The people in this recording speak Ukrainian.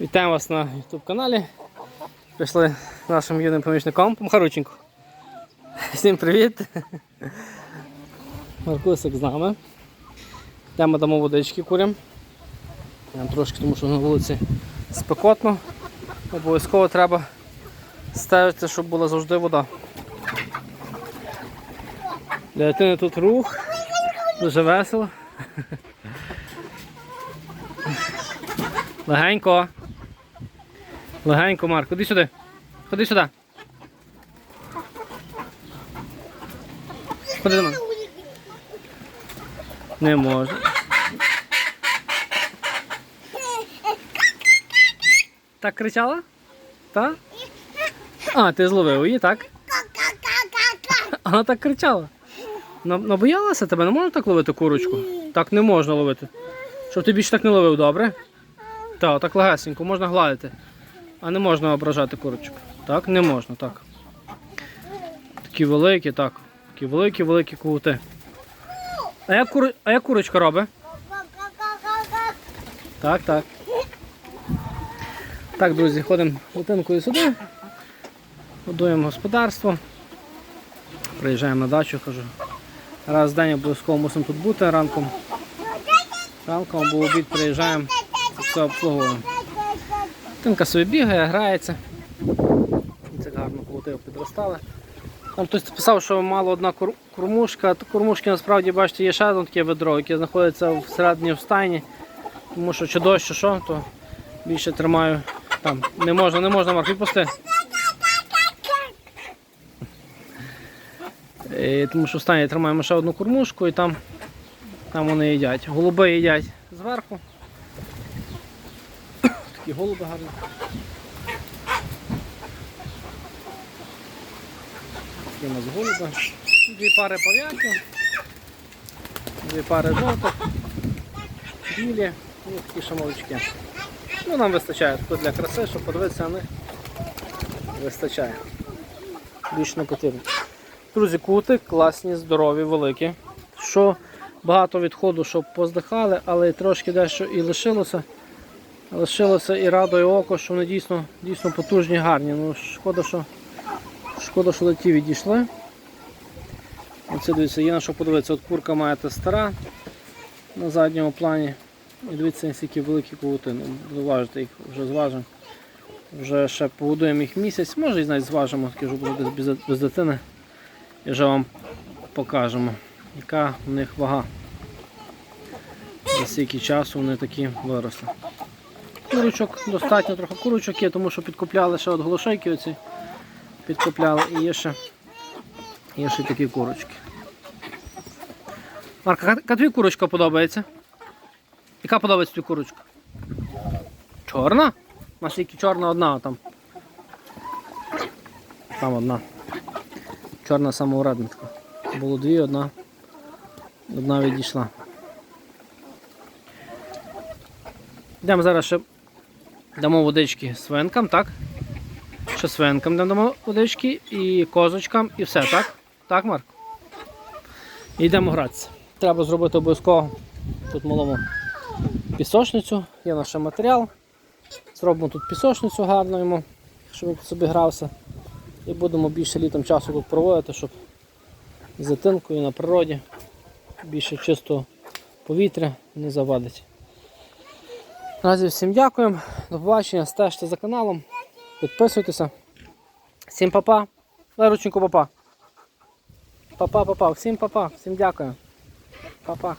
Вітаємо вас на YouTube каналі. Прийшли нашим юним помічником Махарученко. Всім привіт! Маркусик з нами. Йдемо дамо водички курям. Нам трошки, тому що на вулиці спекотно. Обов'язково треба стежити, щоб була завжди вода. Для дитини тут рух, дуже весело. Легенько. Легенько, Марк, ходи сюди. Ходи сюди. Ходи до мене. Не можна. Так кричала? Так? А, ти зловив її, так? Вона так кричала. Набоялася тебе, не можна так ловити курочку? Так не можна ловити. Щоб ти більше так не ловив, добре? Так, так легесенько, можна гладити. А не можна ображати курочок. Так, не можна, так. Такі великі, так. Такі великі, великі кути. А як, кур... а як курочка робить? Так, так. Так, друзі, ходимо лутинкою сюди. Годуємо господарство. Приїжджаємо на дачу, кажу. Раз в день обов'язково мусимо тут бути ранком. Ранком або обід приїжджаємо, все обслуговуємо. Тинка собі бігає, грається. Це гарно колотив, підростали. Там хтось писав, що мало одна кормушка. Кормушки насправді, бачите, є ще одне таке ведро, яке знаходиться всередині в стайні. Тому що чи дощ, чи що, то більше тримаю. Там не можна, не можна, Марк, відпусти. Е, Тому що в стані тримаємо ще одну кормушку і там, там вони їдять. Голуби їдять зверху. Такі голуби гарні. Такі у нас голуби. Дві пари пав'яків, дві пари жовтих, білі і такі шамовички. Ну, нам вистачає тут для краси, щоб подивитися на них. Вистачає. Більш не. Друзі, кути класні, здорові, великі. Що багато відходу, щоб поздихали, але трошки дещо і лишилося. Лишилося і радує око, що вони дійсно, дійсно потужні, гарні. Ну, шкода, що, шкода, що леті відійшли. Оце дивіться, є на що подивитися. От курка має та стара на задньому плані. І дивіться, скільки великі кавутини. Буду важити їх, вже зважимо. Вже ще погодуємо їх місяць, може і навіть зважимо, таки вже буде без, без дитини. І вже вам покажемо, яка в них вага. За скільки часу вони такі виросли. Курочок достатньо трохи курочок є, тому що підкупляли ще от голошейки оці. Підкупляли і є ще, є ще такі курочки. Марка, яка- тобі курочка подобається? Яка подобається тобі курочка? Чорна? У нас тільки чорна одна там. Там одна. Чорна самовредницька. Було дві, одна. Одна відійшла. Йдемо зараз ще дамо водички свинкам, так? Ще свинкам дамо водички і козочкам і все, так? Так, Марк? Йдемо гратися. Треба зробити обов'язково тут малому пісочницю, є наш матеріал. Зробимо тут пісочницю гарно йому, щоб він собі грався. І будемо більше літом часу тут проводити, щоб з дитинкою на природі більше чистого повітря не завадить. Наразі всім дякуємо, до побачення, стежте за каналом, підписуйтеся. Всім папа. Дай папа. Папа, папа, всім папа, всім дякую. Папа.